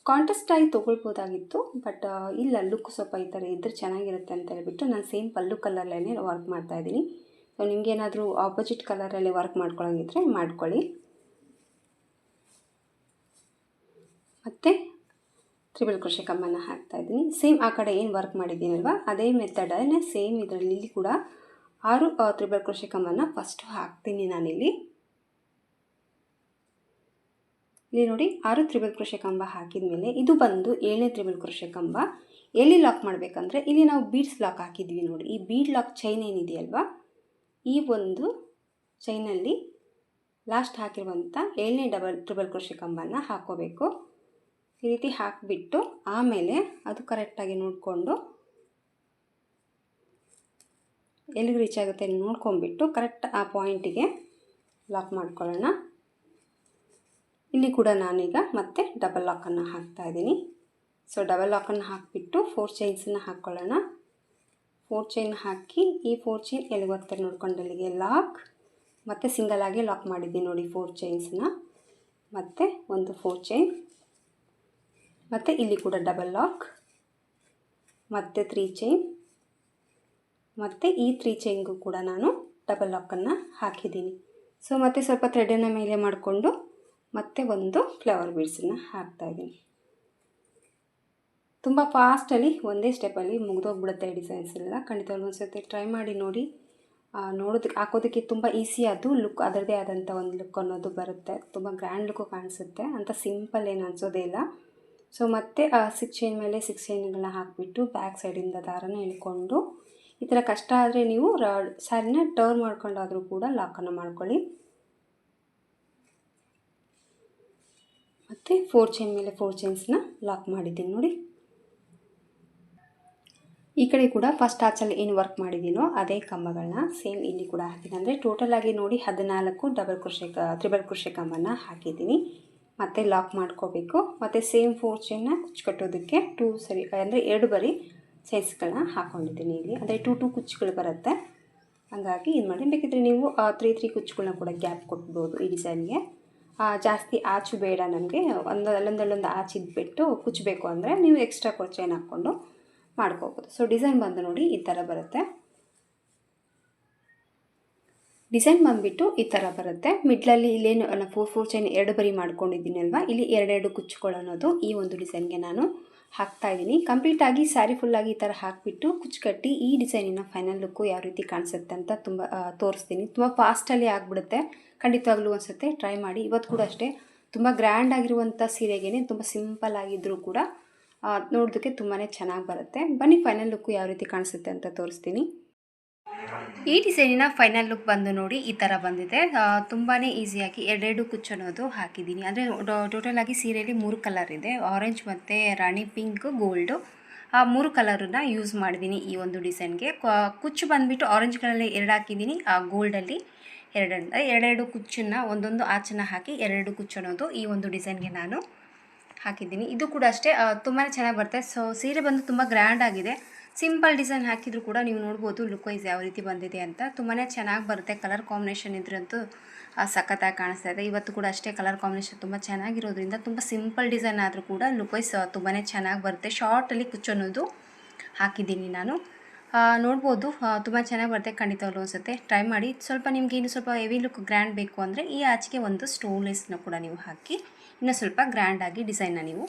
S1: ಕಾಂಟ್ರಾಸ್ಟ್ ಆಗಿ ತೊಗೊಳ್ಬೋದಾಗಿತ್ತು ಬಟ್ ಇಲ್ಲ ಲುಕ್ ಸ್ವಲ್ಪ ಈ ಥರ ಇದ್ದರೆ ಚೆನ್ನಾಗಿರುತ್ತೆ ಅಂತ ಹೇಳ್ಬಿಟ್ಟು ನಾನು ಸೇಮ್ ಪಲ್ಲು ಕಲರಲ್ಲೇ ವರ್ಕ್ ಮಾಡ್ತಾಯಿದ್ದೀನಿ ಸೊ ನಿಮಗೇನಾದರೂ ಆಪೋಸಿಟ್ ಕಲರಲ್ಲಿ ವರ್ಕ್ ಮಾಡ್ಕೊಳ್ಳೋಂಗಿದ್ರೆ ಮಾಡ್ಕೊಳ್ಳಿ. ಮತ್ತು ತ್ರಿಬಲ್ ಕೃಷಿ ಕಮ್ಮನ ಹಾಕ್ತಾಯಿದ್ದೀನಿ ಸೇಮ್ ಆ ಕಡೆ ಏನು ವರ್ಕ್ ಮಾಡಿದ್ದೀನಲ್ವ, ಅದೇ ಮೆಥಡನ್ನೇ ಸೇಮ್ ಇದರಲ್ಲಿ ಕೂಡ ಆರು ತ್ರಿಬಲ್ ಕೃಷಿ ಕಮ್ಮನ ಫಸ್ಟು ಹಾಕ್ತೀನಿ ನಾನಿಲ್ಲಿ. ಇಲ್ಲಿ ನೋಡಿ ಆರು ತ್ರಿಬಲ್ ಕೃಷಿ ಕಂಬ ಹಾಕಿದ ಮೇಲೆ ಇದು ಬಂದು ಏಳನೇ ತ್ರಿಬಲ್ ಕೃಷಿ ಕಂಬ ಎಲ್ಲಿ ಲಾಕ್ ಮಾಡಬೇಕಂದ್ರೆ ಇಲ್ಲಿ ನಾವು ಬೀಡ್ಸ್ ಲಾಕ್ ಹಾಕಿದ್ವಿ ನೋಡಿ. ಈ ಬೀಡ್ ಲಾಕ್ ಚೈನ್ ಏನಿದೆಯಲ್ವಾ ಈ ಒಂದು ಚೈನಲ್ಲಿ ಲಾಸ್ಟ್ ಹಾಕಿರುವಂಥ ಏಳನೇ ಡಬಲ್ ಟ್ರಿಬಲ್ ಕೃಷಿ ಕಂಬನ ಹಾಕೋಬೇಕು. ಈ ರೀತಿ ಹಾಕಿಬಿಟ್ಟು ಆಮೇಲೆ ಅದು ಕರೆಕ್ಟಾಗಿ ನೋಡಿಕೊಂಡು ಎಲ್ಲಿಗೆ ರೀಚ್ ಆಗುತ್ತೆ ನೋಡ್ಕೊಂಬಿಟ್ಟು ಕರೆಕ್ಟ್ ಆ ಪಾಯಿಂಟಿಗೆ ಲಾಕ್ ಮಾಡ್ಕೊಳ್ಳೋಣ. ಇಲ್ಲಿ ಕೂಡ ನಾನೀಗ ಮತ್ತೆ ಡಬಲ್ ಲಾಕನ್ನು ಹಾಕ್ತಾ ಇದ್ದೀನಿ. ಸೊ ಡಬಲ್ ಲಾಕನ್ನು ಹಾಕಿಬಿಟ್ಟು ಫೋರ್ ಚೈನ್ಸನ್ನು ಹಾಕ್ಕೊಳ್ಳೋಣ ಫೋರ್ ಚೈನ್ ಹಾಕಿ ಈ ಫೋರ್ ಚೈನ್ ಎಲ್ಲಿಗೆ ಬರ್ತಾರೆ ನೋಡ್ಕೊಂಡು ಅಲ್ಲಿಗೆ ಲಾಕ್ ಮತ್ತು ಸಿಂಗಲ್ ಆಗಿ ಲಾಕ್ ಮಾಡಿದ್ದೀನಿ ನೋಡಿ ಫೋರ್ ಚೈನ್ಸನ್ನ ಮತ್ತು ಒಂದು ಫೋರ್ ಚೈನ್ ಮತ್ತು ಇಲ್ಲಿ ಕೂಡ ಡಬಲ್ ಲಾಕ್ ಮತ್ತು ತ್ರೀ ಚೈನ್ ಮತ್ತು ಈ ತ್ರೀ ಚೈನ್ಗೂ ಕೂಡ ನಾನು ಡಬಲ್ ಲಾಕನ್ನು ಹಾಕಿದ್ದೀನಿ. ಸೊ ಮತ್ತು ಸ್ವಲ್ಪ ಥ್ರೆಡನ್ನು ಮೇಲೆ ಮಾಡಿಕೊಂಡು ಮತ್ತು ಒಂದು ಫ್ಲವರ್ ಬೀಡ್ಸನ್ನು ಹಾಕ್ತಾಯಿದ್ದೀನಿ ತುಂಬ ಫಾಸ್ಟಲ್ಲಿ ಒಂದೇ ಸ್ಟೆಪ್ಪಲ್ಲಿ ಮುಗಿದೋಗ್ಬಿಡುತ್ತೆ ಡಿಸೈನ್ಸ್ ಎಲ್ಲ. ಖಂಡಿತವಾಗ್ಲೂ ಒಂದು ಸರ್ತಿ ಟ್ರೈ ಮಾಡಿ ನೋಡಿ. ನೋಡೋದಕ್ಕೆ ಹಾಕೋದಕ್ಕೆ ತುಂಬ ಈಸಿ ಅದು. ಲುಕ್ ಅದರದೇ ಆದಂಥ ಒಂದು ಲುಕ್ ಅನ್ನೋದು ಬರುತ್ತೆ. ತುಂಬ ಗ್ರ್ಯಾಂಡ್ ಲುಕ್ಕು ಕಾಣಿಸುತ್ತೆ. ಅಂತ ಸಿಂಪಲ್ ಏನು ಅನಿಸೋದೇ ಇಲ್ಲ. ಸೊ ಮತ್ತೆ ಸಿಕ್ಸ್ ಚೈನ್ ಮೇಲೆ ಸಿಕ್ಸ್ ಚೈನ್ಗಳನ್ನ ಹಾಕಿಬಿಟ್ಟು ಬ್ಯಾಕ್ ಸೈಡಿಂದ ದಾರನ ಎಳ್ಕೊಂಡು, ಈ ಥರ ಕಷ್ಟ ಆದರೆ ನೀವು ಸ್ಯಾರಿನ ಟರ್ನ್ ಮಾಡ್ಕೊಂಡಾದರೂ ಕೂಡ ಲಾಕನ್ನು ಮಾಡ್ಕೊಳ್ಳಿ. ಮತ್ತು ಫೋರ್ ಚೈನ್ ಮೇಲೆ ಫೋರ್ ಚೈನ್ಸ್ನ ಲಾಕ್ ಮಾಡಿದ್ದೀನಿ ನೋಡಿ. ಈ ಕಡೆ ಕೂಡ ಫಸ್ಟ್ ಆಚಲ್ಲಿ ಏನು ವರ್ಕ್ ಮಾಡಿದ್ದೀನೋ ಅದೇ ಕಂಬಗಳನ್ನ ಸೇಮ್ ಇಲ್ಲಿ ಕೂಡ ಹಾಕಿದ್ದೀನಿ. ಅಂದರೆ ಟೋಟಲಾಗಿ ನೋಡಿ ಹದಿನಾಲ್ಕು ಡಬಲ್ ಕೃಷಿ ತ್ರಿಬಲ್ ಕೃಷಿ ಕಂಬನ ಹಾಕಿದ್ದೀನಿ. ಮತ್ತು ಲಾಕ್ ಮಾಡ್ಕೋಬೇಕು. ಮತ್ತು ಸೇಮ್ ಫೋರ್ ಚೈನ್ನ ಕುಚ್ಚು ಕಟ್ಟೋದಕ್ಕೆ ಟೂ ಸರಿ, ಅಂದರೆ ಎರಡು ಬರಿ ಸೈಜ್ಗಳನ್ನ ಹಾಕ್ಕೊಂಡಿದ್ದೀನಿ ಇಲ್ಲಿ. ಅಂದರೆ ಟೂ ಟೂ ಕುಚ್ಚುಗಳು ಬರುತ್ತೆ. ಹಂಗಾಗಿ ಏನು ಮಾಡಿ ಬೇಕಿದ್ರೆ ನೀವು ತ್ರೀ ತ್ರೀ ಕುಚ್ಚುಗಳನ್ನ ಕೂಡ ಗ್ಯಾಪ್ ಕೊಟ್ಬೋದು ಈ ಡಿಸೈನ್ಗೆ ಜಾಸ್ತಿ ಆಚು ಬೇಡ ನಮಗೆ ಒಂದು ಅಲ್ಲೊಂದಲ್ಲೊಂದು ಆಚಿದ್ಬಿಟ್ಟು ಕುಚ್ಚಬೇಕು ಅಂದರೆ ನೀವು ಎಕ್ಸ್ಟ್ರಾ ಚೈನ್ ಹಾಕ್ಕೊಂಡು ಮಾಡ್ಕೋಬೋದು. ಸೊ ಡಿಸೈನ್ ಬಂದು ನೋಡಿ ಈ ಥರ ಬರುತ್ತೆ. ಡಿಸೈನ್ ಬಂದುಬಿಟ್ಟು ಈ ಥರ ಬರುತ್ತೆ. ಮಿಡ್ಲಲ್ಲಿ ಇಲ್ಲೇನು ನಾನು ಫೋರ್ ಫೋರ್ ಚೈನ್ ಎರಡು ಬರಿ ಮಾಡ್ಕೊಂಡಿದ್ದೀನಿ ಅಲ್ವಾ ಇಲ್ಲಿ ಎರಡೆರಡು ಕುಚ್ಚುಕೊಳ್ಳೋದು ಈ ಒಂದು ಡಿಸೈನ್ಗೆ ನಾನು ಹಾಕ್ತಾ ಇದ್ದೀನಿ. ಕಂಪ್ಲೀಟಾಗಿ ಸ್ಯಾರಿ ಫುಲ್ಲಾಗಿ ಈ ಥರ ಹಾಕಿಬಿಟ್ಟು ಕುಚ್ಚು ಕಟ್ಟಿ ಈ ಡಿಸೈನಿನ ಫೈನಲ್ ಲುಕ್ಕು ಯಾವ ರೀತಿ ಕಾಣಿಸುತ್ತೆ ಅಂತ ತುಂಬ ತೋರಿಸ್ತೀನಿ. ತುಂಬ ಫಾಸ್ಟಲ್ಲಿ ಆಗಿಬಿಡುತ್ತೆ. ಖಂಡಿತವಾಗ್ಲೂ ಅನಿಸುತ್ತೆ ಟ್ರೈ ಮಾಡಿ. ಇವತ್ತು ಕೂಡ ಅಷ್ಟೇ. ತುಂಬ ಗ್ರ್ಯಾಂಡ್ ಆಗಿರುವಂಥ ಸೀರೆಗೇನೆ ತುಂಬ ಸಿಂಪಲ್ ಆಗಿದ್ದರೂ ಕೂಡ ನೋಡೋದಕ್ಕೆ ತುಂಬಾ ಚೆನ್ನಾಗಿ ಬರುತ್ತೆ. ಬನ್ನಿ ಫೈನಲ್ ಲುಕ್ಕು ಯಾವ ರೀತಿ ಕಾಣಿಸುತ್ತೆ ಅಂತ ತೋರಿಸ್ತೀನಿ. ಈ ಡಿಸೈನಿನ ಫೈನಲ್ ಲುಕ್ ಬಂದು ನೋಡಿ ಈ ಥರ ಬಂದಿದೆ. ತುಂಬಾ ಈಸಿಯಾಗಿ ಎರಡೆರಡು ಕುಚ್ಚು ಅನ್ನೋದು ಹಾಕಿದ್ದೀನಿ. ಅಂದರೆ ಟೋಟಲ್ ಆಗಿ ಸೀರೆಯಲ್ಲಿ ಮೂರು ಕಲರ್ ಇದೆ. ಆರೆಂಜ್ ಮತ್ತು ರಾಣಿ ಪಿಂಕ್ ಗೋಲ್ಡು ಆ, ಮೂರು ಕಲರನ್ನ ಯೂಸ್ ಮಾಡಿದ್ದೀನಿ ಈ ಒಂದು ಡಿಸೈನ್ಗೆ ಕುಚ್ಚು ಬಂದುಬಿಟ್ಟು ಆರೆಂಜ್ ಕಲರಲ್ಲಿ ಎರಡು ಹಾಕಿದ್ದೀನಿ, ಆ ಗೋಲ್ಡಲ್ಲಿ ಎರಡೆರಡು ಎರಡೆರಡು ಕುಚ್ಚನ್ನು ಒಂದೊಂದು ಆಚನ್ನ ಹಾಕಿ ಎರಡೆರಡು ಕುಚ್ಚನ್ನೋದು ಈ ಒಂದು ಡಿಸೈನ್ಗೆ ನಾನು ಹಾಕಿದ್ದೀನಿ. ಇದು ಕೂಡ ಅಷ್ಟೇ ತುಂಬಾ ಚೆನ್ನಾಗಿ ಬರುತ್ತೆ. ಸೊ ಸೀರೆ ಬಂದು ತುಂಬ ಗ್ರ್ಯಾಂಡ್ ಆಗಿದೆ. ಸಿಂಪಲ್ ಡಿಸೈನ್ ಹಾಕಿದ್ರು ಕೂಡ ನೀವು ನೋಡ್ಬೋದು ಲುಕ್ ವೈಸ್ ಯಾವ ರೀತಿ ಬಂದಿದೆ ಅಂತ. ತುಂಬಾ ಚೆನ್ನಾಗಿ ಬರುತ್ತೆ. ಕಲರ್ ಕಾಂಬಿನೇಷನ್ ಇದ್ರಂತೂ ಸಖತ್ತಾಗಿ ಕಾಣಿಸ್ತಾ ಇದೆ. ಇವತ್ತು ಕೂಡ ಅಷ್ಟೇ ಕಲರ್ ಕಾಂಬಿನೇಷನ್ ತುಂಬ ಚೆನ್ನಾಗಿರೋದ್ರಿಂದ ತುಂಬ ಸಿಂಪಲ್ ಡಿಸೈನ್ ಆದರೂ ಕೂಡ ಲುಕ್ ವೈಸ್ ತುಂಬಾ ಚೆನ್ನಾಗಿ ಬರುತ್ತೆ. ಶಾರ್ಟಲ್ಲಿ ಕುಚ್ಚನ್ನೋದು ಹಾಕಿದ್ದೀನಿ ನಾನು. ನೋಡ್ಬೋದು. ತುಂಬ ಚೆನ್ನಾಗಿ ಬರುತ್ತೆ ಖಂಡಿತವಾಗ್ಲೂ ಅನಿಸುತ್ತೆ ಟ್ರೈ ಮಾಡಿ. ಸ್ವಲ್ಪ ನಿಮಗೆ ಇನ್ನು ಸ್ವಲ್ಪ ಹೆವಿ ಲುಕ್ ಗ್ರ್ಯಾಂಡ್ ಬೇಕು ಅಂದರೆ ಈ ಆಚೆಗೆ ಒಂದು ಸ್ಟೋನ್ಲೆಸ್ನ ಕೂಡ ನೀವು ಹಾಕಿ, ಇನ್ನೂ ಸ್ವಲ್ಪ ಗ್ರ್ಯಾಂಡಾಗಿ ಡಿಸೈನ್ನ ನೀವು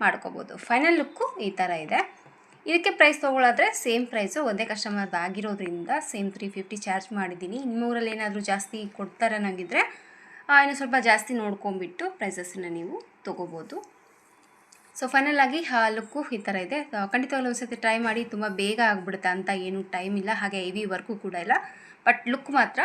S1: ಮಾಡ್ಕೋಬೋದು. ಫೈನಲ್ ಲುಕ್ಕು ಈ ಥರ ಇದೆ. ಇದಕ್ಕೆ ಪ್ರೈಸ್ ತೊಗೊಳಾದ್ರೆ ಸೇಮ್ ಪ್ರೈಸು ಒಂದೇ ಕಸ್ಟಮರ್ದು ಆಗಿರೋದ್ರಿಂದ ಸೇಮ್ ತ್ರೀ ಫಿಫ್ಟಿ ಚಾರ್ಜ್ ಮಾಡಿದ್ದೀನಿ. ನಿಮ್ಮೂರಲ್ಲಿ ಏನಾದರೂ ಜಾಸ್ತಿ ಕೊಡ್ತಾರೆ ನನಗಿದ್ರೆ ಇನ್ನು ಸ್ವಲ್ಪ ಜಾಸ್ತಿ ನೋಡ್ಕೊಂಬಿಟ್ಟು ಪ್ರೈಸಸ್ಸನ್ನ ನೀವು ತೊಗೋಬೋದು. ಸೊ ಫೈನಲ್ ಆಗಿ ಆ ಲುಕ್ಕು ಈ ಥರ ಇದೆ. ಖಂಡಿತವಾಗ್ಲೂ ಒಂದ್ಸತಿ ಟ್ರೈ ಮಾಡಿ ತುಂಬ ಬೇಗ ಆಗಿಬಿಡುತ್ತೆ ಅಂತ ಏನು ಟೈಮ್ ಇಲ್ಲ. ಹಾಗೆ ಹೆವಿ ವರ್ಕು ಕೂಡ ಇಲ್ಲ. ಬಟ್ ಲುಕ್ ಮಾತ್ರ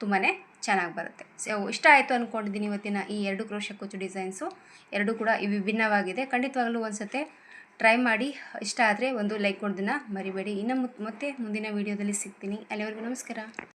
S1: ತುಂಬಾ ಚೆನ್ನಾಗಿ ಬರುತ್ತೆ. ಸೊ ಇಷ್ಟ ಆಯಿತು ಅಂದ್ಕೊಂಡಿದ್ದೀನಿ ಇವತ್ತಿನ ಈ ಎರಡು ಕ್ರೋಶ ಕುಚ್ಚು ಡಿಸೈನ್ಸು ಎರಡು ಕೂಡ ವಿಭಿನ್ನವಾಗಿದೆ. ಖಂಡಿತವಾಗ್ಲೂ ಒಂದ್ಸತಿ ಟ್ರೈ ಮಾಡಿ. ಇಷ್ಟ ಆದರೆ ಒಂದು ಲೈಕ್ ಕೊಡೋದನ್ನ ಮರಿಬೇಡಿ. ಇನ್ನು ಮುತ್- ಮತ್ತೆ ಮುಂದಿನ ವೀಡಿಯೋದಲ್ಲಿ ಸಿಗ್ತೀನಿ. ಅಲ್ಲಿವರೆಗೂ ನಮಸ್ಕಾರ.